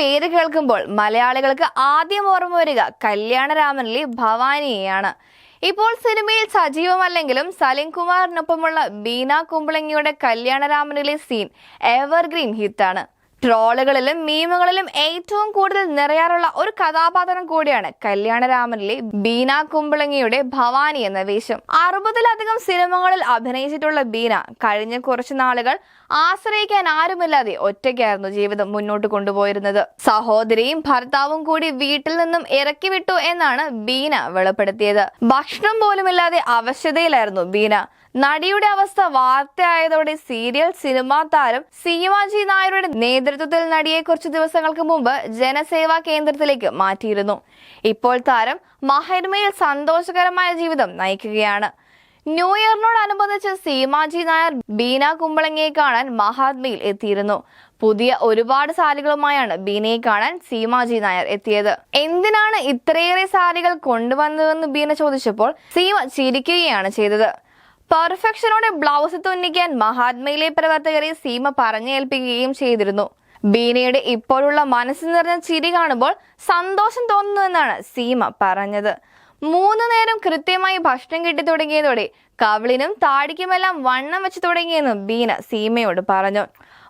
പേര് കേൾക്കുമ്പോൾ മലയാളികൾക്ക് ആദ്യം ഓർമ്മ വരിക കല്യാണരാമനിലെ ഭവാനിയെയാണ്. ഇപ്പോൾ സിനിമയിൽ സജീവമല്ലെങ്കിലും സലിം കുമാറിനൊപ്പമുള്ള ബീന കുമ്പളങ്ങിയുടെ കല്യാണരാമനിലെ സീൻ എവർഗ്രീൻ ഹിറ്റാണ്. ട്രോളുകളിലും മീമുകളിലും ഏറ്റവും കൂടുതൽ നിറയാറുള്ള ഒരു കഥാപാത്രം കൂടിയാണ് കല്യാണരാമനിലെ ബീന കുമ്പളങ്ങിയുടെ ഭവാനി എന്ന വേഷം. അറുപതിലധികം സിനിമകളിൽ അഭിനയിച്ചിട്ടുള്ള ബീന കഴിഞ്ഞ കുറച്ചു നാളുകൾ ആശ്രയിക്കാൻ ആരുമില്ലാതെ ഒറ്റയ്ക്കായിരുന്നു ജീവിതം മുന്നോട്ട് കൊണ്ടുപോയിരുന്നത്. സഹോദരിയും ഭർത്താവും കൂടി വീട്ടിൽ നിന്നും ഇറക്കി വിട്ടു എന്നാണ് ബീന വെളിപ്പെടുത്തിയത്. ഭക്ഷണം പോലുമില്ലാതെ അവശതയിലായിരുന്നു ബീന. നടിയുടെ അവസ്ഥ വാർത്തയായതോടെ സീരിയൽ സിനിമാ താരം സീമാജി നായരുടെ നേതൃത്വത്തിൽ നടിയെ കുറച്ചു ദിവസങ്ങൾക്ക് മുമ്പ് ജനസേവാ കേന്ദ്രത്തിലേക്ക് മാറ്റിയിരുന്നു. ഇപ്പോൾ താരം മഹർമയിൽ സന്തോഷകരമായ ജീവിതം നയിക്കുകയാണ്. ന്യൂ ഇയറിനോടനുബന്ധിച്ച് സീമാജി നായർ ബീന കുമ്പളങ്ങയെ കാണാൻ മഹാത്മയിൽ എത്തിയിരുന്നു. പുതിയ ഒരുപാട് സാരികളുമായാണ് ബീനയെ കാണാൻ സീമാജി നായർ എത്തിയത്. എന്തിനാണ് ഇത്രയേറെ സാരികൾ കൊണ്ടുവന്നതെന്ന് ബീന ചോദിച്ചപ്പോൾ സീമ ചിരിക്കുകയാണ് ചെയ്തത്. പെർഫെക്ഷനോടെ ബ്ലൗസ് തുന്നിക്കാൻ മഹാത്മയിലെ പ്രവർത്തകരെ സീമ പറഞ്ഞേൽപ്പിക്കുകയും ചെയ്തിരുന്നു. ബീനയുടെ ഇപ്പോഴുള്ള മനസ്സ് നിറഞ്ഞ ചിരി കാണുമ്പോൾ സന്തോഷം തോന്നുന്നുവെന്നാണ് സീമ പറഞ്ഞത്. മൂന്നു നേരം കൃത്യമായി ഭക്ഷണം കിട്ടി തുടങ്ങിയതോടെ കവിളിനും താടിക്കുമെല്ലാം വണ്ണം വെച്ച് തുടങ്ങിയെന്നും ബീന സീമയോട് പറഞ്ഞു.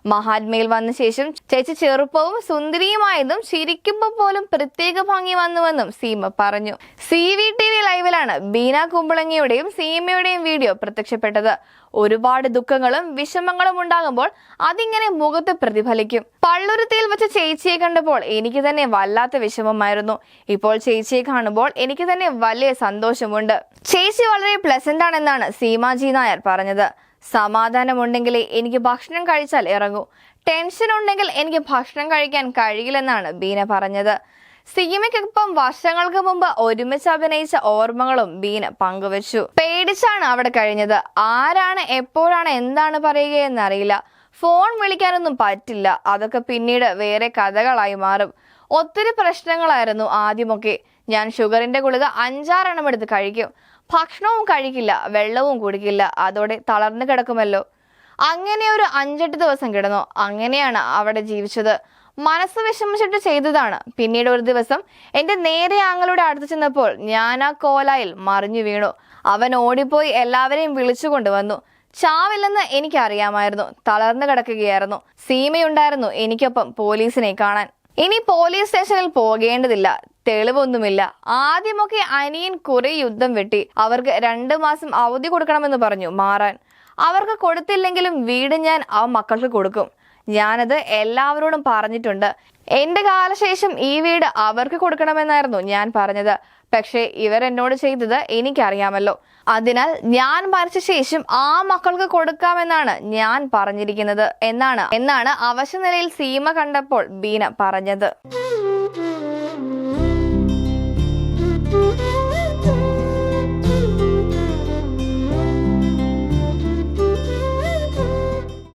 മഹാത്മയിൽ വന്ന ശേഷം ചേച്ചി ചെറുപ്പവും സുന്ദരിയുമായതും ചിരിക്കുമ്പോൾ പോലും പ്രത്യേക ഭംഗി വന്നുവെന്നും സീമ പറഞ്ഞു. സി വി ടി വി ലൈവിലാണ് ബീന കുമ്പളങ്ങിയുടെയും സീമയുടെയും വീഡിയോ പ്രത്യക്ഷപ്പെട്ടത്. ഒരുപാട് ദുഃഖങ്ങളും വിഷമങ്ങളും ഉണ്ടാകുമ്പോൾ അതിങ്ങനെ മുഖത്ത് പ്രതിഫലിക്കും. പള്ളുരുത്തിയിൽ വെച്ച് ചേച്ചിയെ കണ്ടപ്പോൾ എനിക്ക് തന്നെ വല്ലാത്ത വിഷമമായിരുന്നു. ഇപ്പോൾ ചേച്ചിയെ കാണുമ്പോൾ എനിക്ക് തന്നെ വലിയ സന്തോഷമുണ്ട്. ചേച്ചി വളരെ പ്ലസന്റ് ആണെന്നാണ് സീമാജി നായർ പറഞ്ഞത്. സമാധാനമുണ്ടെങ്കിലേ എനിക്ക് ഭക്ഷണം കഴിച്ചാൽ ഇറങ്ങൂ. ടെൻഷൻ ഉണ്ടെങ്കിൽ എനിക്ക് ഭക്ഷണം കഴിക്കാൻ കഴിയില്ലെന്നാണ് ബീന പറഞ്ഞത്. സിനിമയ്ക്കൊപ്പം വർഷങ്ങൾക്ക് മുമ്പ് ഒരുമിച്ച് അഭിനയിച്ച ഓർമ്മകളും ബീന പങ്കുവച്ചു. പേടിച്ചാണ് അവിടെ കഴിഞ്ഞത്. ആരാണ് എപ്പോഴാണ് എന്താണ് പറയുകയെന്ന് അറിയില്ല ഫോൺ വിളിക്കാനൊന്നും പറ്റില്ല. അതൊക്കെ പിന്നീട് വേറെ കഥകളായി മാറും. ഒത്തിരി പ്രശ്നങ്ങളായിരുന്നു ആദ്യമൊക്കെ. ഞാൻ ഷുഗറിന്റെ ഗുളിക അഞ്ചാറെണ്ണം എടുത്ത് കഴിക്കും. ഭക്ഷണവും കഴിക്കില്ല വെള്ളവും കുടിക്കില്ല അതോടെ തളർന്നു കിടക്കുമല്ലോ. അങ്ങനെ ഒരു അഞ്ചെട്ട് ദിവസം കിടന്നു. അങ്ങനെയാണ് അവിടെ ജീവിച്ചത്. മനസ്സ് വിഷമിച്ചിട്ട് ചെയ്തതാണ്. പിന്നീട് ഒരു ദിവസം എന്റെ നേരെ ആങ്ങളുടെ അടുത്ത് ചെന്നപ്പോൾ ഞാൻ ആ കോലായിൽ മറിഞ്ഞു വീണു. അവൻ ഓടിപ്പോയി എല്ലാവരെയും വിളിച്ചു കൊണ്ടുവന്നു. ചാവില്ലെന്ന് എനിക്കറിയാമായിരുന്നു. തളർന്നു കിടക്കുകയായിരുന്നു. സീമയുണ്ടായിരുന്നു എനിക്കൊപ്പം പോലീസിനെ കാണാൻ. ഇനി പോലീസ് സ്റ്റേഷനിൽ പോകേണ്ടതില്ല. തെളിവൊന്നുമില്ല. ആദ്യമൊക്കെ അനിയൻ കുറെ യുദ്ധം വെട്ടി. അവർക്ക് രണ്ടു മാസം അവധി കൊടുക്കണമെന്ന് പറഞ്ഞു മാറാൻ. അവർക്ക് കൊടുത്തില്ലെങ്കിലും വീട് ഞാൻ ആ മക്കൾക്ക് കൊടുക്കും. ഞാനത് എല്ലാവരോടും പറഞ്ഞിട്ടുണ്ട്. എന്റെ കാലശേഷം ഈ വീട് അവർക്ക് കൊടുക്കണമെന്നായിരുന്നു ഞാൻ പറഞ്ഞത്. പക്ഷേ ഇവർ എന്നോട് ചെയ്തത് എനിക്കറിയാമല്ലോ. അതിനാൽ ഞാൻ മരിച്ച ശേഷം ആ മക്കൾക്ക് കൊടുക്കാമെന്നാണ് ഞാൻ പറഞ്ഞിരിക്കുന്നത് എന്നാണ് എന്നാണ് അവശനിലയിൽ സീമ കണ്ടപ്പോൾ ബീന പറഞ്ഞത്.